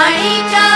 বাড়িটা